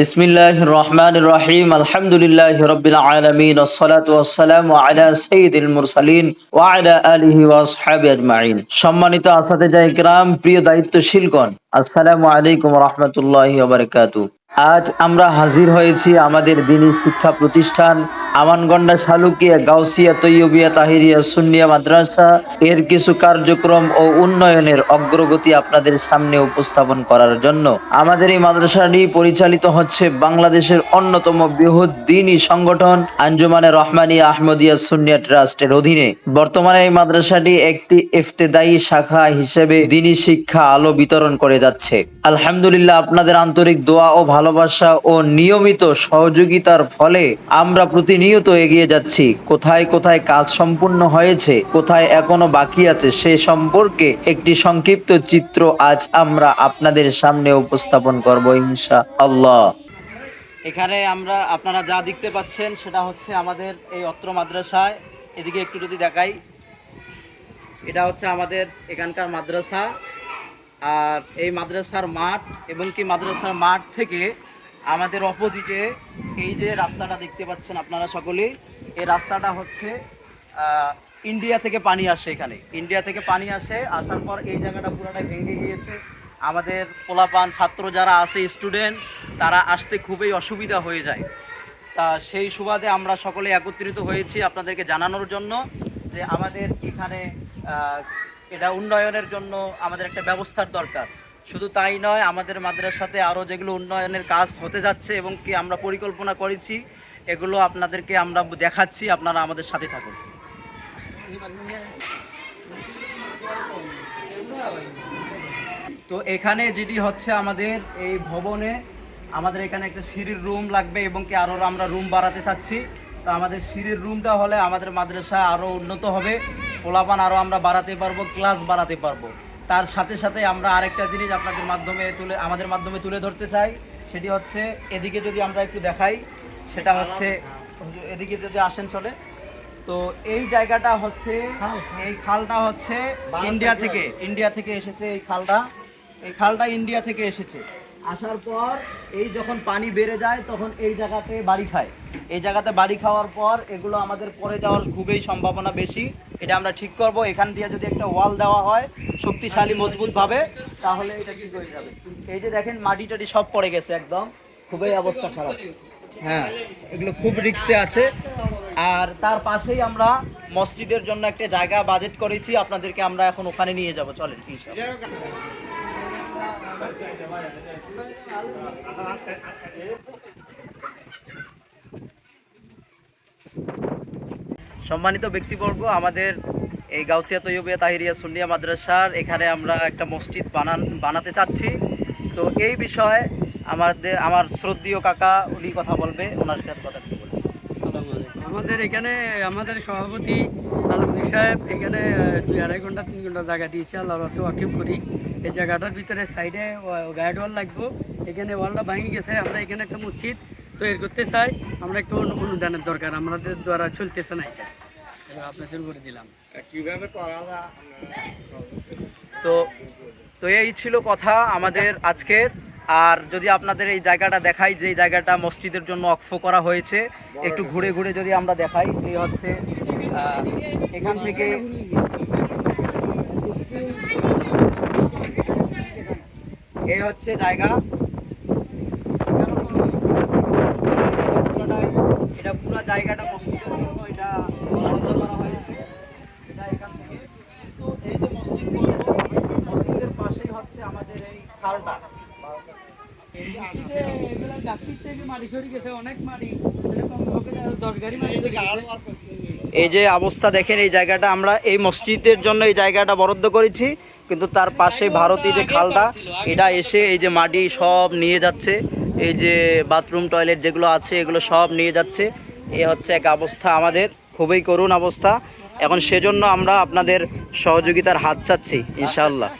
বিসমিল্লাহ রহমান রহিম। আলহামদুলিল্লাহ রবিল আলমিন। ওসালাতাম আলা সঈদুল মুরসালিন ওয়ালা আলহি ওয়াসহাবি আজমাইন। সম্মানিত আসাদেজা ইকরাম প্রিয় দায়িত্বশীলগণ, আসসালামু আলাইকুম রহমতুল্লাহ আজ আমরা হাজির হয়েছি আমাদের দিনী শিক্ষা প্রতিষ্ঠান আমানগন্ডা শালুকিয়া, গাউসিয়া, তৈয়বিয়া, তাহিরিয়া, সুন্নিয়া মাদ্রাসা এর কিছু কার্যক্রম ও উন্নয়নের অগ্রগতি আপনাদের সামনে উপস্থাপন করার জন্য। আমাদের এই মাদ্রাসাটি পরিচালিত হচ্ছে বাংলাদেশের অন্যতম বৃহৎ দিনী সংগঠন আঞ্জুমানে রহমানী আহমদিয়া সুন্নিয়া ট্রাস্টের অধীনে। বর্তমানে এই মাদ্রাসাটি একটি ইফতেদায়ী শাখা হিসেবে দিনী শিক্ষা আলো বিতরণ করে যাচ্ছে। আলহামদুলিল্লাহ, আপনাদের আন্তরিক দোয়া ও ভালোবাসা ও নিয়মিত সহযোগিতার ফলে আমরা প্রতিনিয়ত এগিয়ে যাচ্ছি। কোথায় কোথায় কাজ সম্পূর্ণ হয়েছে, কোথায় এখনও বাকি আছে, সে সম্পর্কে একটি সংক্ষিপ্ত চিত্র আজ আমরা আপনাদের সামনে উপস্থাপন করব ইনশা আল্লাহ এখানে আমরা আপনারা যা দেখতে পাচ্ছেন সেটা হচ্ছে আমাদের এই অত্র মাদ্রাসায়। এদিকে একটু যদি দেখাই, এটা হচ্ছে আমাদের এখানকার মাদ্রাসা। আর এই মাদ্রাসার মাঠ এবং কি মাদ্রাসার মাঠ থেকে আমাদের অপোজিটে এই যে রাস্তাটা দেখতে পাচ্ছেন আপনারা সকলেই, এই রাস্তাটা হচ্ছে ইন্ডিয়া থেকে পানি আসে এখানে। ইন্ডিয়া থেকে পানি আসে, আসার পর এই জায়গাটা পুরোটাই ভেঙে গিয়েছে। আমাদের পোলাপান ছাত্র যারা আছে স্টুডেন্ট তারা আসতে খুবই অসুবিধা হয়ে যায়। তা সেই সুবাদে আমরা সকলে একত্রিত হয়েছি আপনাদেরকে জানানোর জন্য যে আমাদের এখানে এটা উন্নয়নের জন্য আমাদের একটা ব্যবস্থার দরকার। শুধু তাই নয়, আমাদের মাদ্রাসাতে আরও যেগুলো উন্নয়নের কাজ হতে যাচ্ছে এবং কি আমরা পরিকল্পনা করেছি, এগুলো আপনাদেরকে আমরা দেখাচ্ছি, আপনারা আমাদের সাথে থাকুন। তো এখানে যেটি হচ্ছে আমাদের এই ভবনে, আমাদের এখানে একটা সিঁড়ির রুম লাগবে এবং কি আরও আমরা রুম বাড়াতে চাচ্ছি। তো আমাদের সিঁড়ির রুমটা হলে আমাদের মাদ্রাসা আরও উন্নত হবে, পোলাপান আরও আমরা বাড়াতে পারব, ক্লাস বাড়াতে পারব। তার সাথে সাথে আমরা আরেকটা জিনিস আপনাদের মাধ্যমে তুলে আমাদের মাধ্যমে তুলে ধরতে চাই সেটি হচ্ছে এদিকে যদি আমরা একটু দেখাই সেটা হচ্ছে এদিকে যদি আসেন চলে তো এই জায়গাটা হচ্ছে এই খালটা হচ্ছে ইন্ডিয়া থেকে ইন্ডিয়া থেকে এসেছে এই খালটা এই খালটা ইন্ডিয়া থেকে এসেছে। আসার পর এই যখন পানি বেড়ে যায়, তখন এই জায়গাতে বাড়ি খায়। এই জায়গাতে বাড়ি খাওয়ার পর এগুলো আমাদের পরে যাওয়ার খুবই সম্ভাবনা বেশি। এটা আমরা ঠিক করব। এখান দিয়ে যদি একটা ওয়াল দেওয়া হয় শক্তিশালী, মজবুতভাবে, তাহলে এটা কি হয়ে যাবে। এই যে দেখেন, মাটি টাটি সব পড়ে গেছে একদম। খুবই অবস্থা খারাপ। হ্যাঁ এগুলো খুব রিক্সে আছে। আর তার পাশেই আমরা মসজিদের জন্য একটা জায়গা বাজেট করেছি। আপনাদেরকে আমরা এখন ওখানে নিয়ে যাব। চলেন। সম্মানিত ব্যক্তিবর্গ, আমাদের এই গাউসিয়া তৈয়বিয়া তাহিরিয়া সুন্নিয়া মাদ্রাসার এখানে আমরা একটা মসজিদ বানান, বানাতে চাচ্ছি তো এই বিষয়ে আমাদের, আমার শ্রদ্ধীয় কাকা, উনি কথা বলবে, ওনার সাথে কথা। আমাদের এখানে আমাদের সভাপতি আলমগীর সাহেব এখানে দুই আড়াই ঘণ্টা তিন ঘণ্টা জায়গা দিয়েছে আল্লাহ রাস্তা ওয়াকিব করি। এই জায়গাটার ভিতরে সাইডে গাইড ওয়াল লাগবো। এখানে ওয়ালটা ভেঙে গেছে আমরা এখানে একটা মসজিদ তৈরি করতে চাই। আমরা একটু অনু- অনুদানের দরকার আমাদের দ্বারা চলতেছে না এটা। এবার আপনাদের করে দিলাম। কীভাবে তো তো এই ছিল কথা আমাদের আজকের আর যদি আপনাদের এই জায়গাটা দেখাই, যে জায়গাটা মসজিদের জন্য অক্ষ করা হয়েছে, একটু ঘুরে ঘুরে যদি আমরা দেখাই এই হচ্ছে এখান থেকে এই হচ্ছে জায়গা। এটা পুরো জায়গাটা মসজিদের এটা হয়েছে। এটা এখান থেকে। এই মসজিদের পাশেই হচ্ছে আমাদের এই খালটা। এই যে অবস্থা দেখেন, এই জায়গাটা আমরা এই মসজিদের জন্য এই জায়গাটা বরাদ্দ করেছি, কিন্তু তার পাশে ভারতীয় যে খালটা, এটা এসে এই যে মাটি সব নিয়ে যাচ্ছে, এই যে বাথরুম, টয়লেট যেগুলো আছে, এগুলো সব নিয়ে যাচ্ছে। এ হচ্ছে এক অবস্থা আমাদের, খুবই করুণ অবস্থা। এখন সেজন্য আমরা আপনাদের সহযোগিতার হাত চাচ্ছি, ইনশাআল্লাহ।